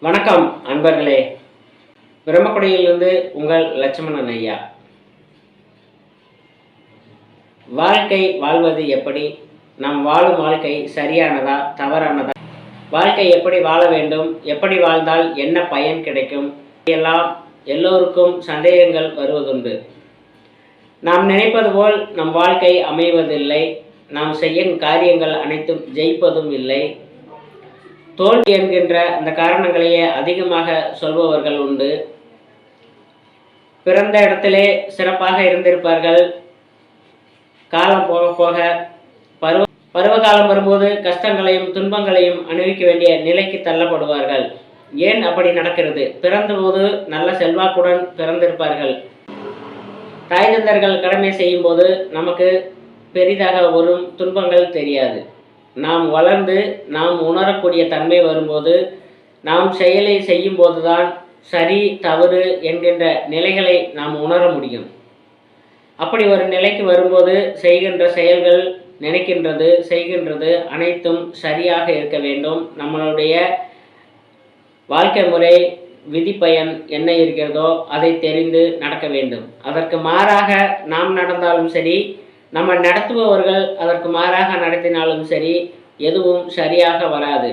வணக்கம் அன்பர்களே. பிரம்மக்குடியிலிருந்து உங்கள் லட்சுமணன் ஐயா. வாழ்க்கை வாழ்வது எப்படி? நாம் வாழும் வாழ்க்கை சரியானதா தவறானதா? வாழ்க்கை எப்படி வாழ வேண்டும்? எப்படி வாழ்ந்தால் என்ன பயன் கிடைக்கும்? எல்லாம் எல்லோருக்கும் சந்தேகங்கள் வருவதுண்டு. நாம் நினைப்பது போல் நம் வாழ்க்கை அமைவதில்லை. நாம் செய்யும் காரியங்கள் அனைத்தும் ஜெயிப்பதும் இல்லை. தோல்வி என்கின்ற அந்த காரணங்களையே அதிகமாக சொல்பவர்கள் உண்டு. பிறந்த இடத்திலே சிறப்பாக இருந்திருப்பார்கள். காலம் போக போக பருவ பருவகாலம் வரும்போது கஷ்டங்களையும் துன்பங்களையும் அனுபவிக்க வேண்டிய நிலைக்கு தள்ளப்படுவார்கள். ஏன் அப்படி நடக்கிறது? பிறந்தபோது நல்ல செல்வாக்குடன் பிறந்திருப்பார்கள். தாய் தந்தர்கள் கடமை செய்யும்போது நமக்கு பெரிதாக வரும் துன்பங்கள் தெரியாது. நாம் வளர்ந்து நாம் உணரக்கூடிய தன்மை வரும்போது நாம் செயலை செய்யும்போது தான் சரி தவறு என்கின்ற நிலைகளை நாம் உணர முடியும். அப்படி ஒரு நிலைக்கு வரும்போது செய்கின்ற செயல்கள் நினைக்கின்றது செய்கின்றது அனைத்தும் சரியாக இருக்க வேண்டும். நம்மளுடைய வாழ்க்கை முறை விதிப்பயன் என்ன இருக்கிறதோ அதை தெரிந்து நடக்க வேண்டும். அதற்கு மாறாக நாம் நடந்தாலும் சரி நம்ம நடத்துபவர்கள் அதற்கு மாறாக நடத்தினாலும் சரி எதுவும் சரியாக வராது.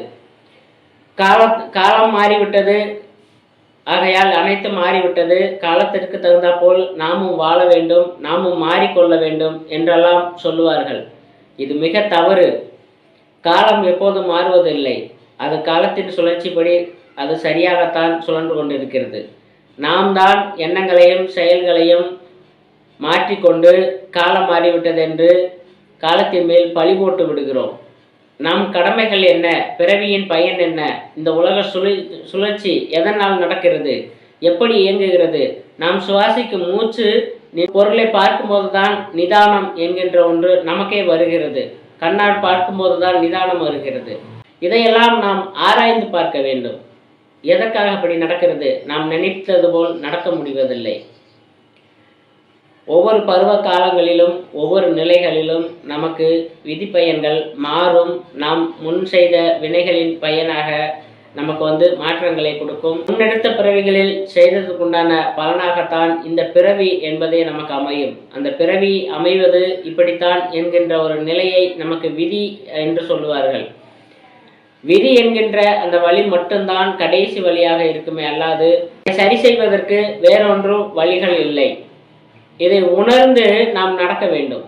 கால காலம் மாறிவிட்டது. ஆகையால் அனைத்து மாறிவிட்டது. காலத்திற்கு தகுந்தாற்போல் நாமும் வாழ வேண்டும் நாமும் மாறிக்கொள்ள வேண்டும் என்றெல்லாம் சொல்லுவார்கள். இது மிக தவறு. காலம் எப்போதும் மாறுவதில்லை. அது காலத்தின் சுழற்சிப்படி அது சரியாகத்தான் சுழன்று கொண்டிருக்கிறது. நாம் தான் எண்ணங்களையும் செயல்களையும் மாற்றிக்கொண்டு காலம் மாறிவிட்டது என்று காலத்தின் மேல் பழி போட்டு விடுகிறோம். நம் கடமைகள் என்ன? பிறவியின் பயன் என்ன? இந்த உலக சுழி சுழற்சி எதனால் நடக்கிறது? எப்படி இயங்குகிறது? நாம் சுவாசிக்கும் மூச்சு பொருளை பார்க்கும்போது தான் நிதானம் என்கின்ற ஒன்று நமக்கே வருகிறது. கண்ணால் பார்க்கும்போது தான் நிதானம் வருகிறது. இதையெல்லாம் நாம் ஆராய்ந்து பார்க்க வேண்டும். எதற்காக அப்படி நடக்கிறது? நாம் நினைத்தது போல் நடக்க முடிவதில்லை. ஒவ்வொரு பருவ காலங்களிலும் ஒவ்வொரு நிலைகளிலும் நமக்கு விதி பயன்கள் மாறும். நாம் முன் செய்த வினைகளின் பயனாக நமக்கு வந்து மாற்றங்களை கொடுக்கும். முன்னெடுத்த பிறவிகளில் செய்ததுக்குண்டான பலனாகத்தான் இந்த பிறவி என்பதே நமக்கு அமையும். அந்த பிறவி அமைவது இப்படித்தான் என்கின்ற ஒரு நிலையை நமக்கு விதி என்று சொல்லுவார்கள். விதி என்கின்ற அந்த வழி மட்டும்தான் கடைசி வழியாக இருக்குமே அல்லாது சரி செய்வதற்கு வேறொன்றும் வழிகள் இல்லை. இதை உணர்ந்து நாம் நடக்க வேண்டும்.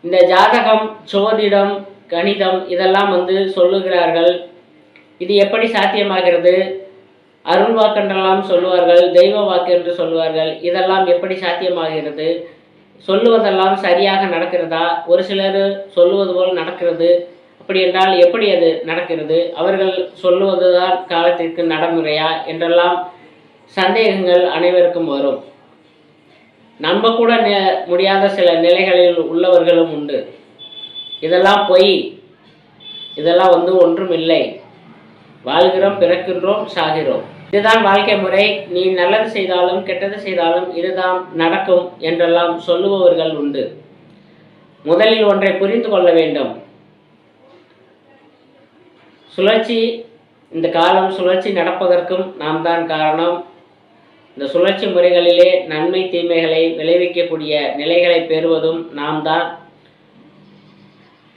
இந்த ஜாதகம் சோதிடம் கணிதம் இதெல்லாம் வந்து சொல்லுகிறார்கள். இது எப்படி சாத்தியமாகிறது? அருள் வாக்கென்றெல்லாம் சொல்லுவார்கள் தெய்வ வாக்கு என்று சொல்லுவார்கள். இதெல்லாம் எப்படி சாத்தியமாகிறது? சொல்லுவதெல்லாம் சரியாக நடக்கிறதா? ஒரு சிலர் சொல்லுவது போல் நடக்கிறது. அப்படி என்றால் எப்படி அது நடக்கிறது? அவர்கள் சொல்லுவதுதான் காலத்திற்கு நடைமுறையா? என்றெல்லாம் சந்தேகங்கள் அனைவருக்கும் வரும். நம்ப கூட முடியாத சில நிலைகளில் உள்ளவர்களும் உண்டு. இதெல்லாம் பொய். இதெல்லாம் வந்து ஒன்றும் இல்லை வாழ்கிறோம் பிறக்கின்றோம் சாகிறோம். இதுதான் வாழ்க்கை முறை. நீ நல்லது செய்தாலும் கெட்டது செய்தாலும் இதுதான் நடக்கும் என்றெல்லாம் சொல்லுபவர்கள் உண்டு. முதலில் ஒன்றை புரிந்து கொள்ள வேண்டும். சுழற்சி இந்த காலம் சுழற்சி நடப்பதற்கும் நாம் தான் காரணம். இந்த சுழற்சி முறைகளிலே நன்மை தீமைகளை விளைவிக்கக்கூடிய நிலைகளை பெறுவதும் நாம் தான்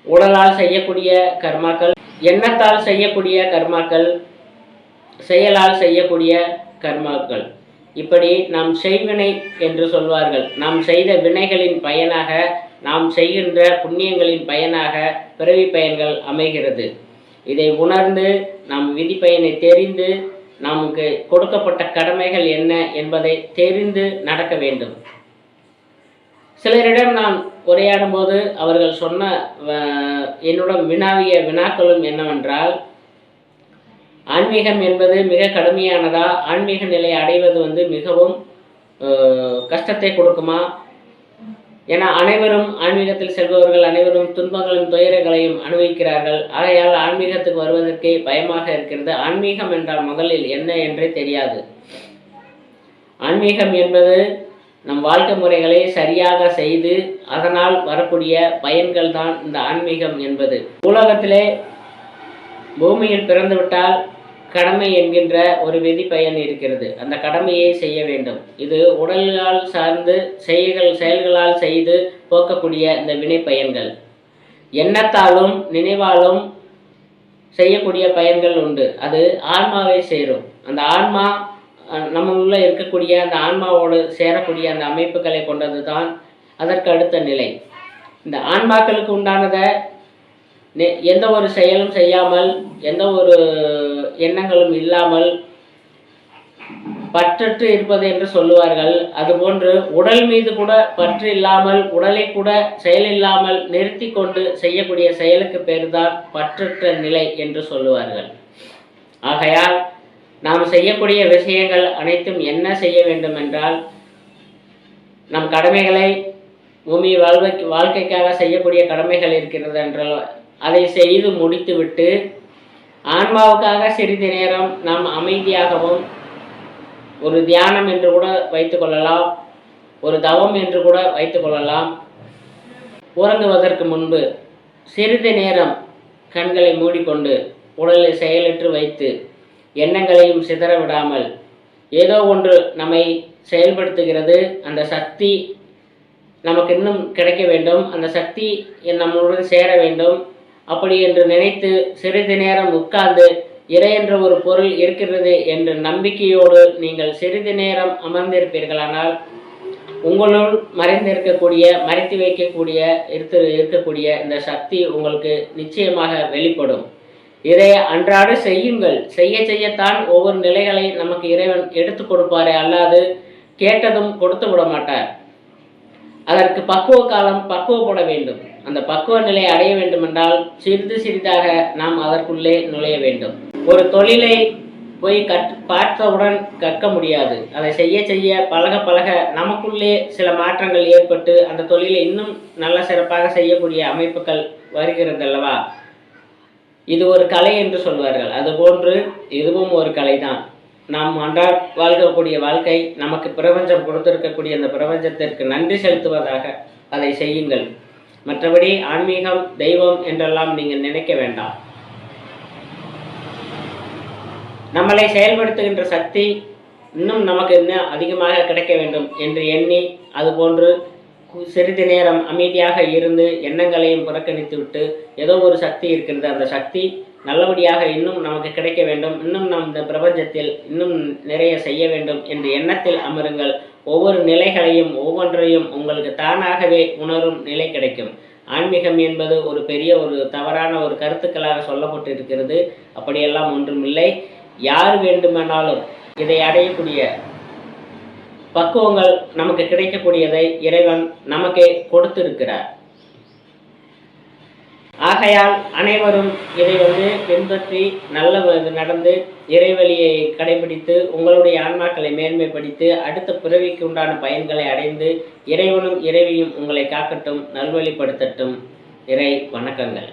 உடலால் செய்யக்கூடிய கர்மாக்கள் எண்ணத்தால் செய்யக்கூடிய கர்மாக்கள் செயலால் செய்யக்கூடிய கர்மாக்கள். இப்படி நாம் செய்வினை என்று சொல்வார்கள். நாம் செய்த வினைகளின் பயனாக நாம் செய்கின்ற புண்ணியங்களின் பயனாக பிறவி பயன்கள் அமைகிறது. இதை உணர்ந்து நாம் விதி பயனை தெரிந்து நமக்கு கொடுக்கப்பட்ட கடமைகள் என்ன என்பதை தெரிந்து நடக்க வேண்டும். சிலரிடம் நான் உரையாடும் போது அவர்கள் சொன்ன என்னுடன் வினாவிய வினாக்களும் என்னவென்றால் ஆன்மீகம் என்பது மிக கடுமையானதா? ஆன்மீக நிலை அடைவது வந்து மிகவும் கஷ்டத்தை கொடுக்குமா? ஏன்னா அனைவரும் ஆன்மீகத்தில் செல்பவர்கள் அனைவரும் துன்பங்களும் துயரங்களையும் அனுபவிக்கிறார்கள். ஆகையால் ஆன்மீகத்துக்கு வருவதற்கே பயமாக இருக்கிறது. ஆன்மீகம் என்றால் முதலில் என்ன என்றே தெரியாது. ஆன்மீகம் என்பது நம் வாழ்க்கை முறைகளை சரியாக செய்து அதனால் வரக்கூடிய பயன்கள் தான் இந்த ஆன்மீகம் என்பது. உலகத்திலே பூமியில் பிறந்துவிட்டால் கடமை என்கின்ற ஒரு விதி பயன் இருக்கிறது. அந்த கடமையை செய்ய வேண்டும். இது உடலால் சார்ந்து செயல்கள் செயல்களால் செய்து போக்கக்கூடிய இந்த வினை பயன்கள். எண்ணத்தாலும் நினைவாலும் செய்யக்கூடிய பயன்கள் உண்டு. அது ஆன்மாவை சேரும். அந்த ஆன்மா நம்ம உள்ள இருக்கக்கூடிய அந்த ஆன்மாவோடு சேரக்கூடிய அந்த அமைப்புகளை கொண்டது தான் அதற்கு அடுத்த நிலை. இந்த ஆன்மாக்களுக்கு உண்டானதை எந்த ஒரு செயலும் செய்யாமல் எந்த ஒரு எண்ணங்களும் இல்லாமல் பற்றற்று இருப்பது என்று சொல்லுவார்கள். அதுபோன்று உடல் மீது கூட பற்று இல்லாமல் உடலை கூட செயல் இல்லாமல் நிறுத்தி கொண்டு செய்யக்கூடிய செயலுக்கு பேர் தான் பற்றற்ற நிலை என்று சொல்லுவார்கள். ஆகையால் நாம் செய்யக்கூடிய விஷயங்கள் அனைத்தும் என்ன செய்ய வேண்டும் என்றால் நம் கடமைகளை பூமி வாழ்வை வாழ்க்கைக்காக செய்யக்கூடிய கடமைகள் இருக்கிறது என்றால் அதை செய்து முடித்துவிட்டு ஆன்மாவுக்காக சிறிது நேரம் நாம் அமைதியாகவும் ஒரு தியானம் என்று கூட வைத்துக்கொள்ளலாம் ஒரு தவம் என்று கூட வைத்துக்கொள்ளலாம் உறங்குவதற்கு முன்பு சிறிது நேரம் கண்களை மூடிக்கொண்டு உடலை செயலற்று வைத்து எண்ணங்களையும் சிதற விடாமல் ஏதோ ஒன்று நம்மை செயல்படுத்துகிறது. அந்த சக்தி நமக்கு இன்னும் கிடைக்க வேண்டும். அந்த சக்தி நம்மளுடன் சேர வேண்டும். அப்படி என்று நினைத்து சிறிது நேரம் உட்கார்ந்து இறை என்ற ஒரு பொருள் இருக்கிறது என்ற நம்பிக்கையோடு நீங்கள் சிறிது நேரம் அமர்ந்திருப்பீர்களானால் உங்களுள் மறைந்திருக்கக்கூடிய மறைத்து வைக்கக்கூடிய இருத்து இருக்கக்கூடிய இந்த சக்தி உங்களுக்கு நிச்சயமாக வெளிப்படும். இதை அன்றாட செய்யுங்கள். செய்ய செய்யத்தான் ஒவ்வொரு நிலைகளை நமக்கு இறைவன் எடுத்து கொடுப்பாரே அல்லாது கேட்டதும் கொடுத்து விட மாட்டார் அதற்கு பக்குவ காலம் பக்குவப்பட வேண்டும். அந்த பக்குவ நிலை அடைய வேண்டுமென்றால் சிறிது சிறிதாக நாம் அதற்குள்ளே நுழைய வேண்டும். ஒரு தொழிலை போய் கற் பார்த்தவுடன் கற்க முடியாது. அதை செய்ய செய்ய பழக பழக நமக்குள்ளே சில மாற்றங்கள் ஏற்பட்டு அந்த தொழிலை இன்னும் நல்ல சிறப்பாக செய்யக்கூடிய அமைப்புகள் வருகிறது அல்லவா இது ஒரு கலை என்று சொல்வார்கள். அதுபோன்று இதுவும் ஒரு கலை தான். நாம் அன்றாட வாழ்க்கக்கூடிய வாழ்க்கை நமக்கு பிரபஞ்சம் கொடுத்திருக்கக்கூடிய அந்த பிரபஞ்சத்திற்கு நன்றி செலுத்துவதாக அதை செய்யுங்கள். மற்றபடி ஆன்மீகம் தெய்வம் என்றெல்லாம் நீங்கள் நினைக்க வேண்டாம். நம்மளை செயல்படுத்துகின்ற சக்தி இன்னும் நமக்கு இன்னும் அதிகமாக கிடைக்க வேண்டும் என்று எண்ணி அதுபோன்று கு- சிறிது நேரம் அமைதியாக இருந்து எண்ணங்களையும் புறக்கணித்து விட்டு ஏதோ ஒரு சக்தி இருக்கிறது. அந்த சக்தி நல்லபடியாக இன்னும் நமக்கு கிடைக்க வேண்டும். இன்னும் நம் இந்த பிரபஞ்சத்தில் இன்னும் நிறைய செய்ய வேண்டும் என்ற எண்ணத்தில் அமருங்கள். ஒவ்வொரு நிலைகளையும் ஒவ்வொன்றையும் உங்களுக்கு தானாகவே உணரும் நிலை கிடைக்கும். ஆன்மீகம் என்பது ஒரு பெரிய ஒரு தவறான ஒரு கருத்துக்களாக சொல்லப்பட்டு இருக்கிறது அப்படியெல்லாம் ஒன்றுமில்லை. யார் வேண்டுமானாலும் இதை அடையக்கூடிய பக்குவங்கள் நமக்கு கிடைக்கக்கூடியதை இறைவன் நமக்கே கொடுத்திருக்கிறார். ஆகையால் அனைவரும் இதை வந்து பின்பற்றி நல்ல நடந்து இறைவழியை கடைபிடித்து உங்களுடைய ஆன்மாக்களை மேன்மைப்படுத்தி அடுத்த பிறவிக்கு உண்டான பயன்களை அடைந்து இறைவனும் இறைவியும் உங்களை காக்கட்டும் நல்வழிப்படுத்தட்டும். இறை வணக்கங்கள்.